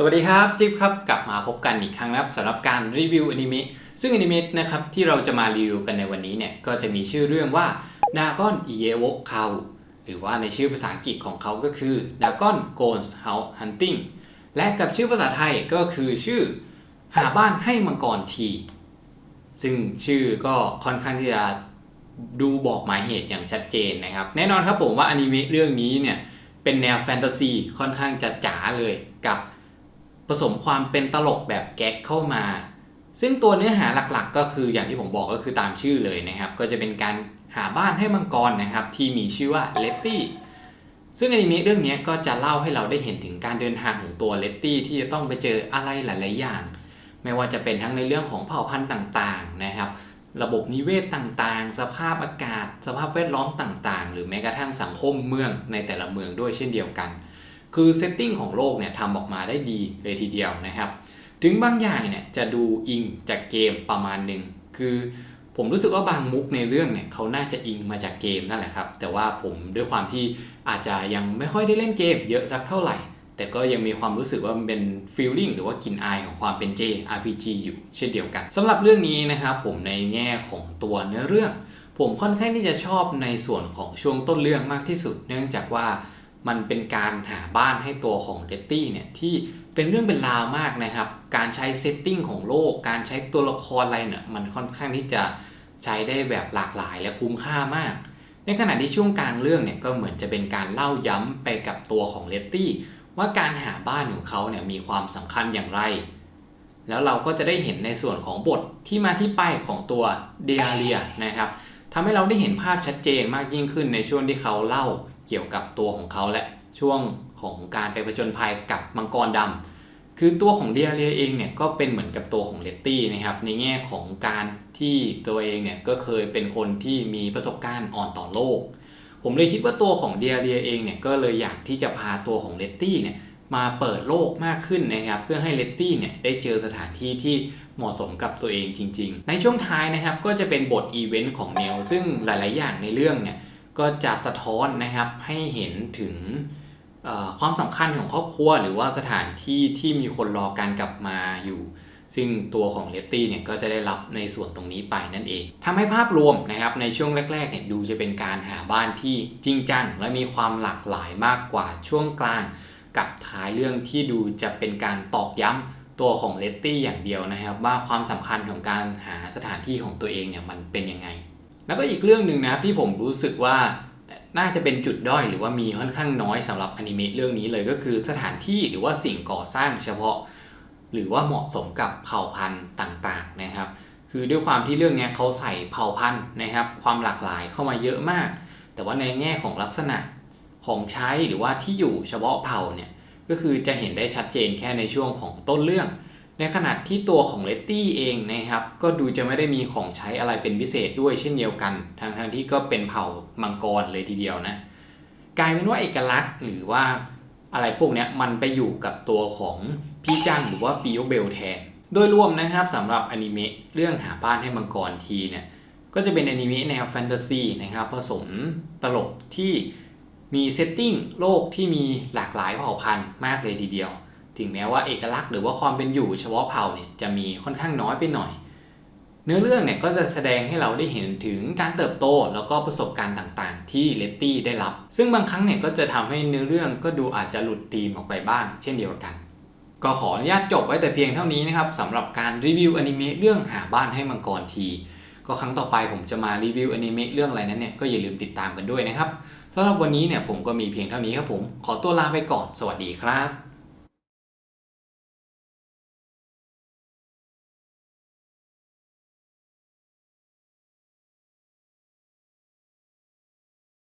สวัสดีครับจิ๊บครับกลับมาพบกันอีกครั้งนะครับสำหรับการรีวิวอนิเมะซึ่งอนิเมะนะครับที่เราจะมารีวิวกันในวันนี้เนี่ยก็จะมีชื่อเรื่องว่า Dragon i e v o k a หรือว่าในชื่อภาษาอังกฤษของเขาก็คือ Dragon Goes House Hunting และกับชื่อภาษาไทยก็คือชื่อหาบ้านให้มังกรที ซึ่งชื่อก็ค่อนข้างที่จะดูบอกหมายเหตุอย่างชัดเจนนะครับ แน่นอนครับผมว่าอนิเมะเรื่องนี้เนี่ยเป็นแนวแฟนตาซีค่อนข้างจะจ๋าเลยกับ ผสมความเป็นตลกแบบแก๊กเข้ามา ซึ่งตัวเนื้อหาหลักๆ ก็คืออย่างที่ผมบอกก็คือตามชื่อเลยนะครับ ก็จะเป็นการหาบ้านให้มังกรนะครับ ที่มีชื่อว่าเลตตี้ซึ่งอนิเมะเรื่องนี้ก็จะเล่าให้เราได้เห็นถึงการเดินทางของตัวเลตตี้ที่จะต้องไปเจออะไรหลาย ๆ อย่าง ไม่ว่าจะเป็นทั้งในเรื่องของเผ่าพันธุ์ต่าง ๆ นะครับ ระบบนิเวศต่างๆ สภาพอากาศ สภาพแวดล้อมต่าง ๆ หรือแม้กระทั่งสังคมเมืองในแต่ละเมืองด้วยเช่นเดียวกัน คือเซตติ้งของโลกเนี่ยทำออกมาได้ดีเลยทีเดียวนะครับ ถึงบางอย่างเนี่ยจะดูอิงจากเกมประมาณหนึ่งคือผมรู้สึกว่าบางมุกในเรื่องเนี่ยเขาน่าจะอิงมาจากเกมนั่นแหละครับ แต่ว่าผมด้วยความที่อาจจะยังไม่ค่อยได้เล่นเกมเยอะสักเท่าไหร่ แต่ก็ยังมีความรู้สึกว่ามันเป็นฟีลลิ่งหรือว่ากลิ่นอายของความเป็น JRPG อยู่เช่นเดียวกันสำหรับเรื่องนี้นะครับผมในแง่ของตัวเนื้อเรื่อง ผมค่อนข้างที่จะชอบในส่วนของช่วงต้นเรื่องมากที่สุด เนื่องจากว่า มันเป็นการหาบ้านให้ตัวของเดตตี้เนี่ยที่เป็นเรื่องเป็นราวมากนะครับ การใช้เซตติ้งของโลก การใช้ตัวละครอะไรเนี่ยมันค่อนข้างที่จะใช้ได้แบบหลากหลายและคุ้มค่ามาก ในขณะที่ช่วงกลางเรื่องเนี่ยก็เหมือนจะเป็นการเล่าย้ำไปกับตัวของเลตตี้ว่าการหาบ้านของเขาเนี่ยมีความสำคัญอย่างไร แล้วเราก็จะได้เห็นในส่วนของบทที่มาที่ไปของตัวเดียเรียนะครับทำให้เราได้เห็นภาพชัดเจนมากยิ่งขึ้นในช่วงที่เขาเล่า เกี่ยวกับตัวของเขาและช่วงของการไปผจญภัยกับมังกรดำคือตัวของเดียเรียเองเนี่ยก็เป็นเหมือนกับตัวของเลตตี้นะครับในแง่ของการที่ตัวเองเนี่ยก็เคยเป็นคนที่มีประสบการณ์อ่อนต่อโลก ผมเลยคิดว่าตัวของเดียเรียเองเนี่ยก็เลยอยากที่จะพาตัวของเลตตี้เนี่ยมาเปิดโลกมากขึ้นนะครับเพื่อให้เลตตี้เนี่ยได้เจอสถานที่ที่เหมาะสมกับตัวเองจริง ๆ ในช่วงท้ายนะครับก็จะเป็นบทอีเวนต์ของเนลซึ่งหลาย ๆ อย่างในเรื่องเนี่ย ก็จะสะท้อนนะครับให้เห็นถึงความสำคัญของครอบครัว หรือว่าสถานที่ที่มีคนรอการกลับมาอยู่ ซึ่งตัวของเลตตี้เนี่ยก็จะได้รับในส่วนตรงนี้ไปนั่นเองทำให้ภาพรวมนะครับในช่วงแรกๆเนี่ยดูจะเป็นการหาบ้านที่จริงจัง และมีความหลากหลายมากกว่าช่วงกลาง กับท้ายเรื่องที่ดูจะเป็นการตอกย้ำตัวของเลตตี้อย่างเดียวนะครับ ว่าความสำคัญของการหาสถานที่ของตัวเองเนี่ยมันเป็นยังไง แล้วก็อีกเรื่องหนึ่งนะครับที่ผมรู้สึกว่าน่าจะเป็นจุดด้อยหรือว่ามีค่อนข้างน้อยสำหรับอนิเมะเรื่องนี้เลยก็คือสถานที่หรือว่าสิ่งก่อสร้างเฉพาะ หรือว่าเหมาะสมกับเผ่าพันธุ์ต่างๆนะครับ คือด้วยความที่เรื่องนี้เขาใส่เผ่าพันธุ์นะครับ ความหลากหลายเข้ามาเยอะมาก แต่ว่าในแง่ของลักษณะของใช้หรือว่าที่อยู่เฉพาะเผ่าเนี่ยก็คือจะเห็นได้ชัดเจนแค่ในช่วงของต้นเรื่อง ในขณะที่ตัวของเลตตี้เองนะครับ ก็ดูจะไม่ได้มีของใช้อะไรเป็นพิเศษด้วยเช่นเดียวกันทางทางที่ก็เป็นเผ่ามังกรเลยทีเดียวนะ กลายเป็นว่าเอกลักษณ์หรือว่าอะไรพวกนี้มันไปอยู่กับตัวของพี่จังหรือว่าปิโอเบลแทน โดยรวมนะครับสำหรับอนิเมะเรื่องหาบ้านให้มังกรทีเนี่ยก็จะเป็นอนิเมะแนวแฟนตาซีนะครับผสมตลกที่มีเซตติ้งโลกที่มีหลากหลายเผ่าพันธุ์มากเลยทีเดียว ถึงแม้ว่าเอกลักษณ์หรือว่าความเป็นอยู่เฉพาะเผ่าเนี่ยจะมีค่อนข้างน้อยไปหน่อย เนื้อเรื่องเนี่ยก็จะแสดงให้เราได้เห็นถึงการเติบโตแล้วก็ประสบการณ์ต่างๆ ที่เลตตี้ได้รับ ซึ่งบางครั้งเนี่ยก็จะทำให้เนื้อเรื่องก็ดูอาจจะหลุดธีมออกไปบ้าง เช่นเดียวกัน ก็ขออนุญาตจบไว้แต่เพียงเท่านี้นะครับสำหรับการรีวิวอนิเมะเรื่องหาบ้านให้มังกรทีก็ครั้งต่อไปผมจะมารีวิวอนิเมะเรื่องอะไรนั้นเนี่ยก็อย่าลืมติดตามกันด้วยนะครับสำหรับวันนี้เนี่ยผมก็มีเพียงเท่านี้ครับผม ขอตัวลาไปก่อน สวัสดีครับ